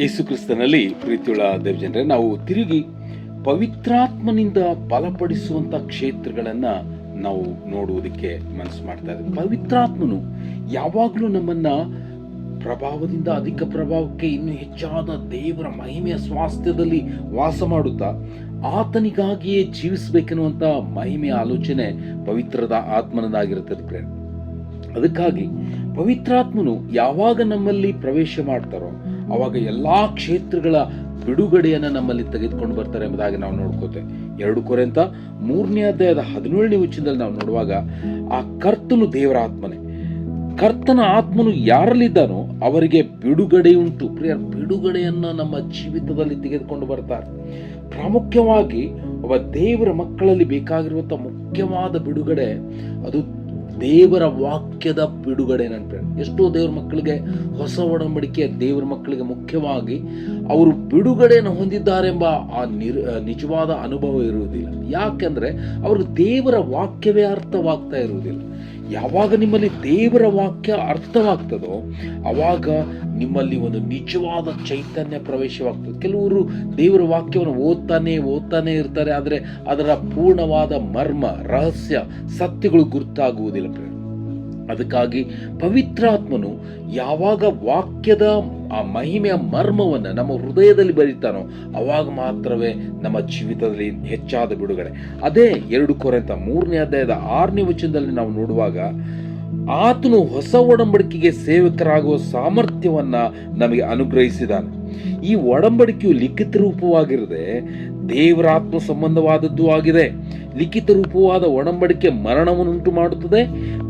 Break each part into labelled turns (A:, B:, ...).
A: ಯೇಸು ಕ್ರಿಸ್ತನಲ್ಲಿ ಪ್ರೀತಿಯುಳ್ಳ ದೇವಜನರೇ, ನಾವು ತಿರುಗಿ ಪವಿತ್ರಾತ್ಮನಿಂದ ಬಲಪಡಿಸುವಂತ ಕ್ಷೇತ್ರಗಳನ್ನ ನಾವು ನೋಡುವುದಕ್ಕೆ ಮನಸ್ಸು ಮಾಡ್ತಾ ಇದ್ದೀವಿ. ಪವಿತ್ರಾತ್ಮನು ಯಾವಾಗಲೂ ನಮ್ಮನ್ನ ಪ್ರಭಾವದಿಂದ, ಅಧಿಕ ಪ್ರಭಾವಕ್ಕೆ ಇನ್ನೂ ಹೆಚ್ಚಾದ ದೇವರ ಮಹಿಮೆಯ ಸ್ವಾಸ್ಥ್ಯದಲ್ಲಿ ವಾಸ ಮಾಡುತ್ತಾ, ಆತನಿಗಾಗಿಯೇ ಜೀವಿಸಬೇಕೆನ್ನುವಂತ ಮಹಿಮೆಯ ಆಲೋಚನೆ ಪವಿತ್ರದ ಆತ್ಮನದಾಗಿರುತ್ತದೆ ಅದಕ್ಕಾಗಿ ಪವಿತ್ರಾತ್ಮನು ಯಾವಾಗ ನಮ್ಮಲ್ಲಿ ಪ್ರವೇಶ ಮಾಡ್ತಾರೋ ಅವಾಗ ಎಲ್ಲಾ ಕ್ಷೇತ್ರಗಳ ಬಿಡುಗಡೆಯನ್ನು ನಮ್ಮಲ್ಲಿ ತೆಗೆದುಕೊಂಡು ಬರ್ತಾರೆ ಎಂಬುದಾಗಿ ನಾವು ನೋಡ್ಕೋತೇವೆ. ಎರಡು ಕೊರೆಂತ ಮೂರನೇ ಅಧ್ಯಾಯದ ಹದಿನೇಳನೇ ಉಚ್ಚದಲ್ಲಿ ನಾವು ನೋಡುವಾಗ, ಆ ಕರ್ತನು ದೇವರ ಆತ್ಮನೇ. ಕರ್ತನ ಆತ್ಮನು ಯಾರಲ್ಲಿದ್ದಾನೋ ಅವರಿಗೆ ಬಿಡುಗಡೆ ಉಂಟು ಪ್ರಿಯ ಬಿಡುಗಡೆಯನ್ನು ನಮ್ಮ ಜೀವಿತದಲ್ಲಿ ತೆಗೆದುಕೊಂಡು ಬರ್ತಾರೆ. ಪ್ರಾಮುಖ್ಯವಾಗಿ ಒಬ್ಬ ದೇವರ ಮಕ್ಕಳಲ್ಲಿ ಬೇಕಾಗಿರುವಂಥ ಮುಖ್ಯವಾದ ಬಿಡುಗಡೆ ಅದು ದೇವರ ವಾಕ್ಯದ ಬಿಡುಗಡೆ ನನ್ನ ಎಷ್ಟೋ ದೇವ್ರ ಮಕ್ಕಳಿಗೆ ಹೊಸ ಒಡಂಬಡಿಕೆ, ದೇವರ ಮಕ್ಕಳಿಗೆ ಮುಖ್ಯವಾಗಿ ಅವರು ಬಿಡುಗಡೆಯನ್ನು ಹೊಂದಿದ್ದಾರೆಂಬ ಆ ನಿರ್ ನಿಜವಾದ ಅನುಭವ ಇರುವುದಿಲ್ಲ. ಯಾಕೆಂದರೆ ಅವರು ದೇವರ ವಾಕ್ಯವೇ ಅರ್ಥವಾಗ್ತಾ ಇರುವುದಿಲ್ಲ. ಯಾವಾಗ ನಿಮ್ಮಲ್ಲಿ ದೇವರ ವಾಕ್ಯ ಅರ್ಥವಾಗ್ತದೋ ಅವಾಗ ನಿಮ್ಮಲ್ಲಿ ಒಂದು ನಿಜವಾದ ಚೈತನ್ಯ ಪ್ರವೇಶವಾಗ್ತದೆ ಕೆಲವರು ದೇವರ ವಾಕ್ಯವನ್ನು ಓದ್ತಾನೆ ಓದ್ತಾನೆ ಇರ್ತಾರೆ, ಆದರೆ ಅದರ ಪೂರ್ಣವಾದ ಮರ್ಮ, ರಹಸ್ಯ, ಸತ್ಯಗಳು ಗುರುತಾಗುವುದಿಲ್ಲ. ಅದಕ್ಕಾಗಿ ಪವಿತ್ರಾತ್ಮನು ಯಾವಾಗ ವಾಕ್ಯದ ಆ ಮಹಿಮೆಯ ಮರ್ಮವನ್ನು ನಮ್ಮ ಹೃದಯದಲ್ಲಿ ಬರೀತಾನೋ ಅವಾಗ ಮಾತ್ರವೇ ನಮ್ಮ ಜೀವಿತದಲ್ಲಿ ಹೆಚ್ಚಾದ ಬಿಡುಗಡೆ. ಅದೇ ಎರಡು ಕೊರೆಂತ ಮೂರನೇ ಅಧ್ಯಾಯದ ಆರನೇ ವಚನದಲ್ಲಿ ನಾವು ನೋಡುವಾಗ, ಆತನು ಹೊಸ ಒಡಂಬಡಿಕೆಗೆ ಸೇವಕರಾಗುವ ಸಾಮರ್ಥ್ಯವನ್ನ ನಮಗೆ ಅನುಗ್ರಹಿಸಿದಾನೆ ಈ ಒಡಂಬಡಿಕೆಯು ಲಿಖಿತ ರೂಪವಾಗಿರದೆ ದೇವರಾತ್ಮ ಸಂಬಂಧವಾದದ್ದು ಆಗಿದೆ. ಲಿಖಿತ ರೂಪವಾದ ಒಡಂಬಡಿಕೆ ಮರಣವನ್ನುಂಟು ಮಾಡುತ್ತದೆ,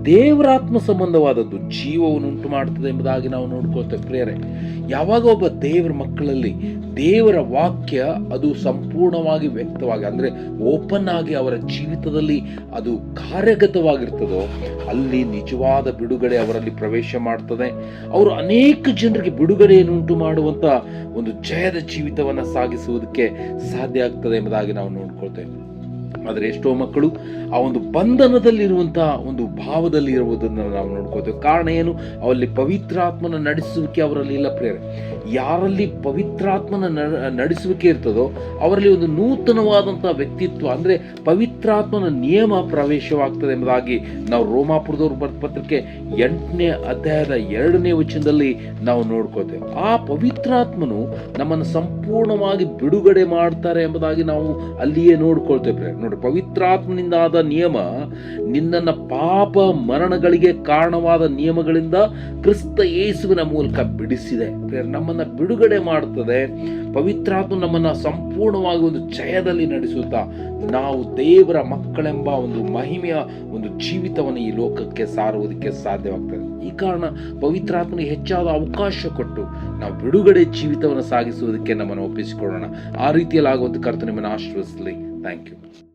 A: ದೇವರಾತ್ಮ ಸಂಬಂಧವಾದದ್ದು ಜೀವವನ್ನುಂಟು ಮಾಡುತ್ತದೆ ಎಂಬುದಾಗಿ ನಾವು ನೋಡ್ಕೊಳ್ತೇವೆ ಪ್ರಿಯರೇ. ಯಾವಾಗ ಒಬ್ಬ ದೇವರ ಮಕ್ಕಳಲ್ಲಿ ದೇವರ ವಾಕ್ಯ ಅದು ಸಂಪೂರ್ಣವಾಗಿ ವ್ಯಕ್ತವಾಗಿ, ಅಂದರೆ ಓಪನ್ ಆಗಿ ಅವರ ಜೀವಿತದಲ್ಲಿ ಅದು ಕಾರ್ಯಗತವಾಗಿರ್ತದೋ, ಅಲ್ಲಿ ನಿಜವಾದ ಬಿಡುಗಡೆ ಅವರಲ್ಲಿ ಪ್ರವೇಶ ಮಾಡ್ತದೆ. ಅವರು ಅನೇಕ ಜನರಿಗೆ ಬಿಡುಗಡೆಯನ್ನುಂಟು ಮಾಡುವಂತ ಒಂದು ಜಯದ ಜೀವಿತವನ್ನು ಸಾಗಿಸುವುದಕ್ಕೆ ಸಾಧ್ಯ ಆಗ್ತದೆ ಎಂಬುದಾಗಿ ನಾವು ನೋಡ್ಕೊಳ್ತೇವೆ. ಆದರೆ ಎಷ್ಟೋ ಮಕ್ಕಳು ಆ ಒಂದು ಬಂಧನದಲ್ಲಿರುವಂತಹ ಒಂದು ಭಾವದಲ್ಲಿ ಇರುವುದನ್ನು ನಾವು ನೋಡ್ಕೋತೇವೆ ಕಾರಣ ಏನು? ಅವರಲ್ಲಿ ಪವಿತ್ರಾತ್ಮನ ನಡೆಸುವಿಕೆ ಅವರಲ್ಲಿ ಇಲ್ಲ ಪ್ರೇರೆ ಯಾರಲ್ಲಿ ಪವಿತ್ರಾತ್ಮನ ನಡೆಸುವಿಕೆ ಇರ್ತದೋ, ಅವರಲ್ಲಿ ಒಂದು ನೂತನವಾದಂತಹ ವ್ಯಕ್ತಿತ್ವ, ಅಂದ್ರೆ ಪವಿತ್ರಾತ್ಮನ ನಿಯಮ ಪ್ರವೇಶವಾಗ್ತದೆ ಎಂಬುದಾಗಿ ನಾವು ರೋಮಾಪುರದವ್ರು ಪತ್ರಕ್ಕೆ ಎಂಟನೇ ಅಧ್ಯಾಯದ ಎರಡನೇ ವಚನದಲ್ಲಿ ನಾವು ನೋಡ್ಕೋತೇವೆ ಆ ಪವಿತ್ರಾತ್ಮನು ನಮ್ಮನ್ನು ಸಂಪೂರ್ಣವಾಗಿ ಬಿಡುಗಡೆ ಮಾಡ್ತಾರೆ ಎಂಬುದಾಗಿ ನಾವು ಅಲ್ಲಿಯೇ ನೋಡ್ಕೊಳ್ತೇವೆ ನೋಡಿ ಪವಿತ್ರಾತ್ಮನಿಂದ ಆದ ನಿಯಮ ನಿನ್ನನ್ನು ಪಾಪ ಮರಣಗಳಿಗೆ ಕಾರಣವಾದ ನಿಯಮಗಳಿಂದ ಕ್ರಿಸ್ತ ಯೇಸುವಿನ ಮೂಲಕ ಬಿಡಿಸಿದೆ. ನಮ್ಮನ್ನು ನಮ್ಮನ್ನ ಬಿಡುಗಡೆ ಮಾಡುತ್ತದೆ ಪವಿತ್ರಾತ್ಮ ನಮ್ಮನ್ನು ಸಂಪೂರ್ಣವಾಗಿ ಒಂದು ಜಯದಲ್ಲಿ ನಡೆಸುತ್ತಾ ನಾವು ದೇವರ ಮಕ್ಕಳೆಂಬ ಒಂದು ಮಹಿಮೆಯ ಒಂದು ಜೀವಿತವನ್ನು ಈ ಲೋಕಕ್ಕೆ ಸಾರುವುದಕ್ಕೆ ಸಾಧ್ಯವಾಗ್ತದೆ. ಈ ಕಾರಣ ಪವಿತ್ರಾತ್ಮನಿಗೆ ಹೆಚ್ಚಾದ ಅವಕಾಶ ಕೊಟ್ಟು ನಾವು ಬಿಡುಗಡೆ ಜೀವಿತವನ್ನು ಸಾಗಿಸುವುದಕ್ಕೆ ನಮ್ಮನ್ನು ಒಪ್ಪಿಸಿಕೊಳ್ಳೋಣ. ಆ ರೀತಿಯಲ್ಲಿ ಆಗುವಂಥ ಕರ್ತನೆ ನಿಮ್ಮನ್ನು ಆಶ್ರಯಿಸಲಿ ಥ್ಯಾಂಕ್ ಯು